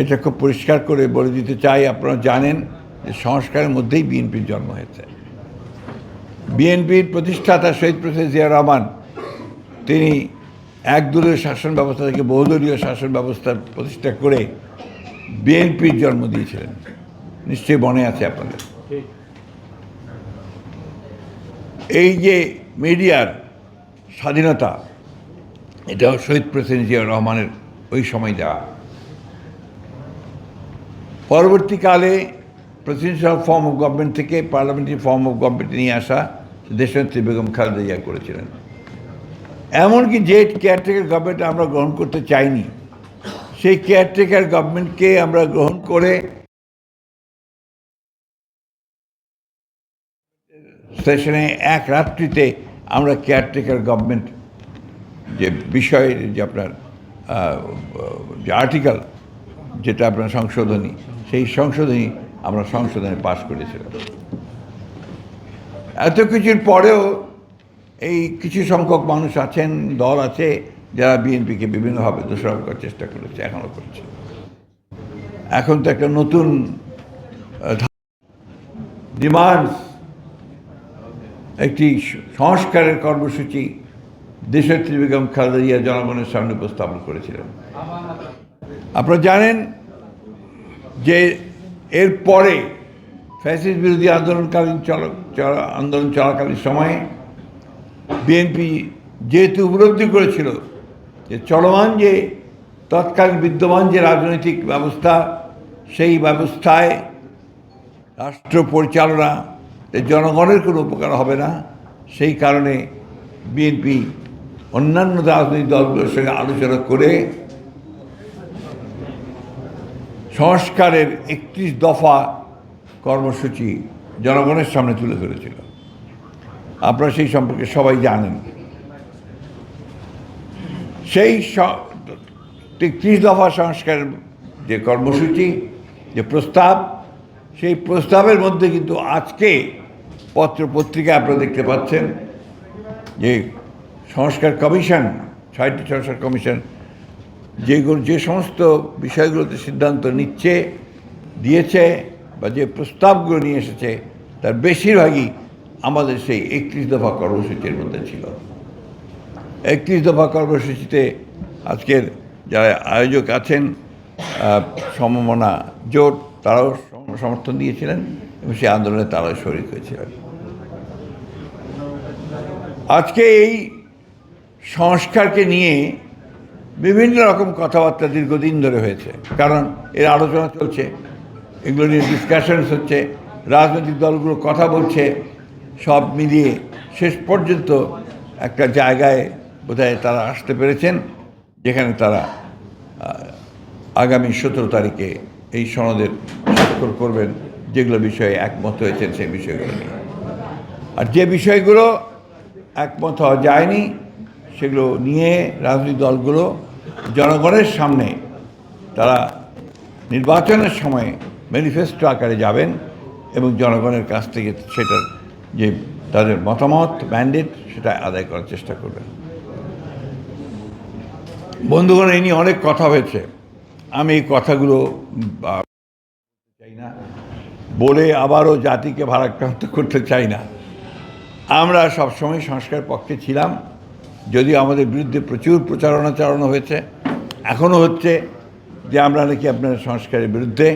এটা খুব পরিষ্কার করে বলে দিতে চাই, আপনারা জানেন যে সংস্কারের মধ্যেই বিএনপির জন্ম হয়েছে। বিএনপির প্রতিষ্ঠাতা শহীদ প্রেসিডেন্ট জিয়া রহমান, তিনি একদলীয় শাসন ব্যবস্থা থেকে বহুদলীয় শাসন ব্যবস্থার প্রতিষ্ঠা করে বিএনপির জন্ম দিয়েছিলেন। নিশ্চয়ই মনে আছে আপনাদের। এই যে মিডিয়ার স্বাধীনতা, এটাও শহীদ প্রেসিডেন্ট জিয়া রহমানের ওই সময় দেওয়া। পরবর্তীকালে প্রেসিডেন্সিয়াল ফর্ম অফ গভর্নমেন্ট থেকে পার্লামেন্টারি ফর্ম অফ গভর্নমেন্ট নিয়ে আসা দেশনেত্রী বেগম খালেদা জিয়া করেছিলেন। এমনকি যে কেয়ারটেকার গভর্নমেন্ট আমরা গ্রহণ করতে চাইনি, সেই কেয়ারটেকার গভর্নমেন্টকে আমরা গ্রহণ করে সেশনে এক রাত্রিতে আমরা কেয়ারটেকার গভর্নমেন্ট যে বিষয়ের যে আপনার যে আর্টিকেল যেটা আপনার সংশোধনী, সেই সংশোধনী আমরা সংশোধনে পাশ করেছিলাম। এত কিছুর পরেও এই কিছু সংখ্যক মানুষ আছেন, দল আছে, যারা বিএনপিকে বিভিন্নভাবে দোষারোপ করার চেষ্টা করেছে এখনও করছে। এখন তো একটা নতুন ডিমান্ড একটি সংস্কারের কর্মসূচি দেশের বেগম খালেদা জিয়া জনগণের সামনে উপস্থাপন করেছিলেন। আপনারা জানেন যে এর পরে ফ্যাসিস্ট বিরোধী আন্দোলনকালীন চল- আন্দোলন চলাকালীন সময়ে বিএনপি যেহেতু উপলব্ধি করেছিল যে চলমান যে তৎকালীন বিদ্যমান যে রাজনৈতিক ব্যবস্থা, সেই ব্যবস্থায় রাষ্ট্র পরিচালনা জনগণের কোনো উপকার হবে না। সেই কারণে বিএনপি অন্যান্য রাজনৈতিক দলগুলোর সঙ্গে আলোচনা করে সংস্কারের একত্রিশ দফা কর্মসূচি জনগণের সামনে তুলে ধরেছিল। আপনারা সেই সম্পর্কে সবাই জানেন। সেই ত্রিশ দফা সংস্কারের যে কর্মসূচি, যে প্রস্তাব, সেই প্রস্তাবের মধ্যে কিন্তু আজকে পত্র পত্রিকায় আপনারা দেখতে পাচ্ছেন যে সংস্কার কমিশন, ছয়টি সংস্কার কমিশন যেগুলো যে সমস্ত বিষয়গুলোতে সিদ্ধান্ত নিচ্ছে, দিয়েছে বা যে প্রস্তাবগুলো নিয়ে এসেছে, তার বেশিরভাগই আমাদের সেই একত্রিশ দফা কর্মসূচির মধ্যে ছিল। একত্রিশ দফা কর্মসূচিতে আজকের যারা আয়োজক আছেন সমমনা জোট, তারাও সমর্থন দিয়েছিলেন এবং সেই আন্দোলনে তারাও শরিক হয়েছিলেন। আজকে এই সংস্কারকে নিয়ে বিভিন্ন রকম কথাবার্তা দীর্ঘদিন ধরে হয়েছে। কারণ এর আলোচনা চলছে, এগুলো নিয়ে ডিসকাশনস হচ্ছে, রাজনৈতিক দলগুলো কথা বলছে, সব মিলিয়ে শেষ পর্যন্ত একটা জায়গায় বোধহয় তারা আসতে পেরেছেন, যেখানে তারা আগামী সতেরো তারিখে এই সনদের স্বাক্ষর করবেন, যেগুলো বিষয়ে একমত হয়েছেন সেই বিষয়গুলো নিয়ে। আর যে বিষয়গুলো একমত হওয়া যায়নি সেগুলো নিয়ে রাজনৈতিক দলগুলো জনগণের সামনে তারা নির্বাচনের সময়ে ম্যানিফেস্টো আকারে যাবেন এবং জনগণের কাছ থেকে সেটার যে তাদের মতামত ম্যান্ডেট সেটা আদায় করার চেষ্টা করবেন। বন্ধুগণ, এই নিয়ে অনেক কথা হয়েছে। আমি এই কথাগুলো চাই না। বলে আবারও জাতিকে ভারাক্রান্ত করতে চাই না। আমরা সবসময় সংস্কার পক্ষে ছিলাম। যদিও আমাদের বিরুদ্ধে প্রচুর প্রচারণা চালানো হয়েছে এখনও হচ্ছে যে আমরা নাকি আপনার সংস্কারের বিরুদ্ধে